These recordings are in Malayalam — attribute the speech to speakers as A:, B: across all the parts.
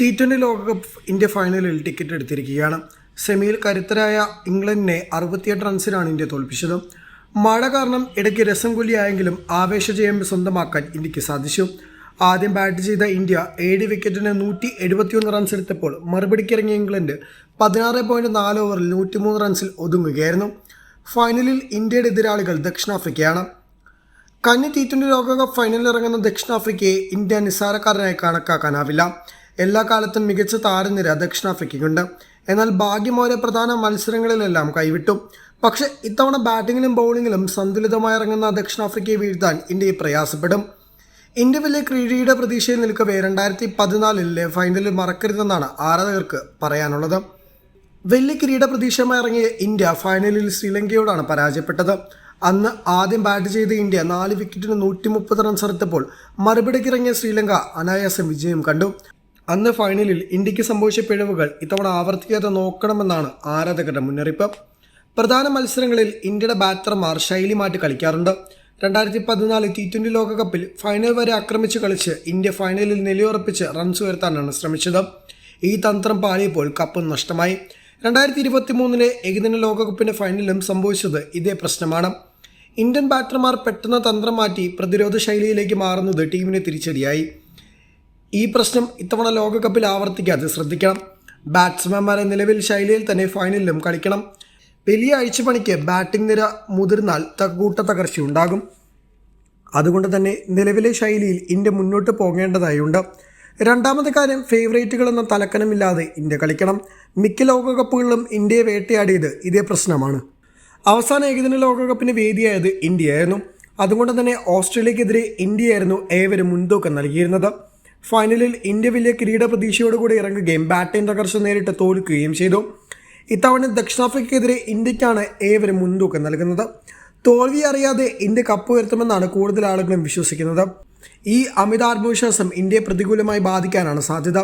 A: ടി ട്വന്റി ലോകകപ്പ് ഇന്ത്യ ഫൈനലിൽ ടിക്കറ്റ് എടുത്തിരിക്കുകയാണ്. സെമിയിൽ കരുത്തരായ ഇംഗ്ലണ്ടിനെ അറുപത്തിയെട്ട് റൺസിനാണ് ഇന്ത്യ തോൽപ്പിച്ചത്. മഴ കാരണം ഇടയ്ക്ക് രസം കൊല്ലിയായെങ്കിലും ആവേശജയം സ്വന്തമാക്കാൻ ഇന്ത്യയ്ക്ക് സാധിച്ചു. ആദ്യം ബാറ്റ് ചെയ്ത ഇന്ത്യ ഏഴ് വിക്കറ്റിന് നൂറ്റി എഴുപത്തിയൊന്ന് റൺസ് എടുത്തപ്പോൾ മറുപടിക്കിറങ്ങിയ ഇംഗ്ലണ്ട് പതിനാറ് പോയിന്റ് നാല് ഓവറിൽ നൂറ്റിമൂന്ന് റൺസിൽ ഒതുങ്ങുകയായിരുന്നു. ഫൈനലിൽ ഇന്ത്യയുടെ എതിരാളികൾ ദക്ഷിണാഫ്രിക്കയാണ്. കന്നി ടി ട്വന്റി ലോകകപ്പ് ഫൈനലിൽ ഇറങ്ങുന്ന ദക്ഷിണാഫ്രിക്കയെ ഇന്ത്യ നിസ്സാരക്കാരനായി കണക്കാക്കാനാവില്ല. എല്ലാ കാലത്തും മികച്ച താരനിര ദക്ഷിണാഫ്രിക്കയ്ക്കുണ്ട്. എന്നാൽ ഭാഗ്യമോരെ പ്രധാന മത്സരങ്ങളിലെല്ലാം കൈവിട്ടു. പക്ഷെ ഇത്തവണ ബാറ്റിങ്ങിലും ബൗളിങ്ങിലും സന്തുലിതമായി ഇറങ്ങുന്ന ദക്ഷിണാഫ്രിക്കയെ വീഴ്ത്താൻ ഇന്ത്യയെ പ്രയാസപ്പെടും. ഇന്ത്യ വലിയ ക്രീഡയുടെ പ്രതീക്ഷയിൽ നിൽക്കവേ രണ്ടായിരത്തി പതിനാലിലെ ഫൈനലിൽ മറക്കരുതെന്നാണ് ആരാധകർക്ക് പറയാനുള്ളത്. വലിയ കിരീട പ്രതീക്ഷയുമായി ഇറങ്ങിയ ഇന്ത്യ ഫൈനലിൽ ശ്രീലങ്കയോടാണ് പരാജയപ്പെട്ടത്. അന്ന് ആദ്യം ബാറ്റ് ചെയ്ത ഇന്ത്യ നാല് വിക്കറ്റിന് നൂറ്റി മുപ്പത് റൺസ് എടുത്തപ്പോൾ മറുപടിക്കിറങ്ങിയ ശ്രീലങ്ക അനായാസം വിജയം കണ്ടു. അന്ന് ഫൈനലിൽ ഇന്ത്യയ്ക്ക് സംഭവിച്ച പിഴവുകൾ ഇത്തവണ ആവർത്തിക്കാതെ നോക്കണമെന്നാണ് ആരാധകരുടെ മുന്നറിയിപ്പ്. പ്രധാന മത്സരങ്ങളിൽ ഇന്ത്യയുടെ ബാറ്റർമാർ ശൈലി മാറ്റി കളിക്കാറുണ്ട്. രണ്ടായിരത്തി പതിനാല് ടി ട്വന്റി ലോകകപ്പിൽ ഫൈനൽ വരെ ആക്രമിച്ച് കളിച്ച് ഇന്ത്യ ഫൈനലിൽ നിലയുറപ്പിച്ച് റൺസ് ഉയർത്താനാണ് ശ്രമിച്ചത്. ഈ തന്ത്രം പാളിയപ്പോൾ കപ്പ് നഷ്ടമായി. രണ്ടായിരത്തി ഇരുപത്തി മൂന്നിലെ ഏകദിന ലോകകപ്പിന്റെ ഫൈനലിലും സംഭവിച്ചത് ഇതേ പ്രശ്നമാണ്. ഇന്ത്യൻ ബാറ്റർമാർ പെട്ടെന്ന് തന്ത്രം മാറ്റി പ്രതിരോധ ശൈലിയിലേക്ക് മാറുന്നത് ടീമിനെ തിരിച്ചടിയായി. ഈ പ്രശ്നം ഇത്തവണ ലോകകപ്പിൽ ആവർത്തിക്കാതെ ശ്രദ്ധിക്കണം. ബാറ്റ്സ്മാൻമാരെ നിലവിൽ ശൈലിയിൽ തന്നെ ഫൈനലിലും കളിക്കണം. വലിയ അഴിച്ചുപണിക്ക് ബാറ്റിംഗ് നിര മുതിർന്നാൽ കൂട്ട തകർച്ചയുണ്ടാകും. അതുകൊണ്ട് തന്നെ നിലവിലെ ശൈലിയിൽ ഇന്ത്യ മുന്നോട്ട് പോകേണ്ടതായുണ്ട്. രണ്ടാമത്തെ കാര്യം ഫേവറേറ്റുകൾ എന്ന തലക്കനമില്ലാതെ ഇന്ത്യ കളിക്കണം. മിക്ക ലോകകപ്പുകളിലും ഇന്ത്യയെ വേട്ടയാടിയത് ഇതേ പ്രശ്നമാണ്. അവസാന ഏകദിന ലോകകപ്പിന് വേദിയായത് ഇന്ത്യയായിരുന്നു. അതുകൊണ്ട് തന്നെ ഓസ്ട്രേലിയക്കെതിരെ ഇന്ത്യയായിരുന്നു ഏവരും മുൻതൂക്കം നൽകിയിരുന്നത്. ഫൈനലിൽ ഇന്ത്യ വലിയ കിരീട പ്രതീക്ഷയോടുകൂടി ഇറങ്ങുകയും ബാറ്റിംഗ് തകർച്ച നേരിട്ട് തോൽക്കുകയും ചെയ്തു. ഇത്തവണ ദക്ഷിണാഫ്രിക്കയ്ക്കെതിരെ ഇന്ത്യക്കാണ് ഏവരും മുൻതൂക്കം നൽകുന്നത്. തോൽവി അറിയാതെ ഇന്ത്യ കപ്പ് ഉയർത്തുമെന്നാണ് കൂടുതൽ ആളുകളും വിശ്വസിക്കുന്നത്. ഈ അമിത ആത്മവിശ്വാസം ഇന്ത്യയെ പ്രതികൂലമായി ബാധിക്കാനാണ് സാധ്യത.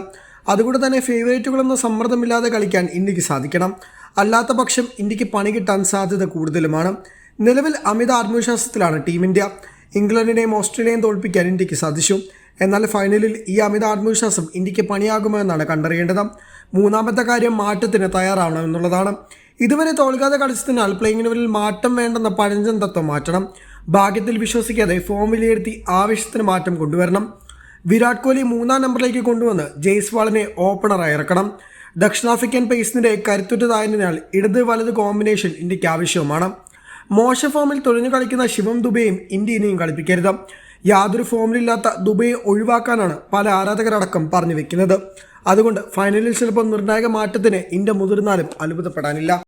A: അതുകൊണ്ട് തന്നെ ഫേവറേറ്റുകളൊന്നും സമ്മർദ്ദമില്ലാതെ കളിക്കാൻ ഇന്ത്യയ്ക്ക് സാധിക്കണം. അല്ലാത്ത പക്ഷം ഇന്ത്യയ്ക്ക് പണി കിട്ടാൻ സാധ്യത കൂടുതലുമാണ്. നിലവിൽ അമിത ആത്മവിശ്വാസത്തിലാണ് ടീം ഇന്ത്യ. ഇംഗ്ലണ്ടിനെയും ഓസ്ട്രേലിയയും തോൽപ്പിക്കാൻ ഇന്ത്യയ്ക്ക് സാധിച്ചു. എന്നാൽ ഫൈനലിൽ ഈ അമിത ആത്മവിശ്വാസം ഇന്ത്യയ്ക്ക് പണിയാകുമോ എന്നാണ് കണ്ടറിയേണ്ടത്. മൂന്നാമത്തെ കാര്യം മാറ്റത്തിന് തയ്യാറാവണം എന്നുള്ളതാണ്. ഇതുവരെ തോൽക്കാതെ കളിച്ചതിനാൽ പ്ലേയിങ് ലെവലിൽ മാറ്റം വേണ്ടെന്ന പഴഞ്ചൻ തത്വം മാറ്റണം. ഭാഗ്യത്തിൽ വിശ്വസിക്കാതെ ഫോം വിലയിരുത്തി ആവശ്യത്തിന് മാറ്റം കൊണ്ടുവരണം. വിരാട് കോഹ്ലി മൂന്നാം നമ്പറിലേക്ക് കൊണ്ടുവന്ന് ജയ്സ്വാളിനെ ഓപ്പണറായി ഇറക്കണം. ദക്ഷിണാഫ്രിക്കൻ പേസിന്റെ കരുത്തുറ്റതായതിനാൽ ഇടത് വലത് കോമ്പിനേഷൻ ഇന്ത്യയ്ക്ക് ആവശ്യവുമാണ്. മോശ ഫോമിൽ തുഴഞ്ഞു കളിക്കുന്ന ശിവം ദുബെയും ഇന്ത്യ ഇനിയും കളിപ്പിക്കരുത്. യാതൊരു ഫോമിലില്ലാത്ത ദുബൈയെ ഒഴിവാക്കാനാണ് പല ആരാധകരടക്കം പറഞ്ഞു വെക്കുന്നത്. അതുകൊണ്ട് ഫൈനലിൽ ചിലപ്പോൾ നിർണായക മാറ്റത്തിന് ഇന്ത്യ മുതിർന്നാലും അത്ഭുതപ്പെടാനില്ല.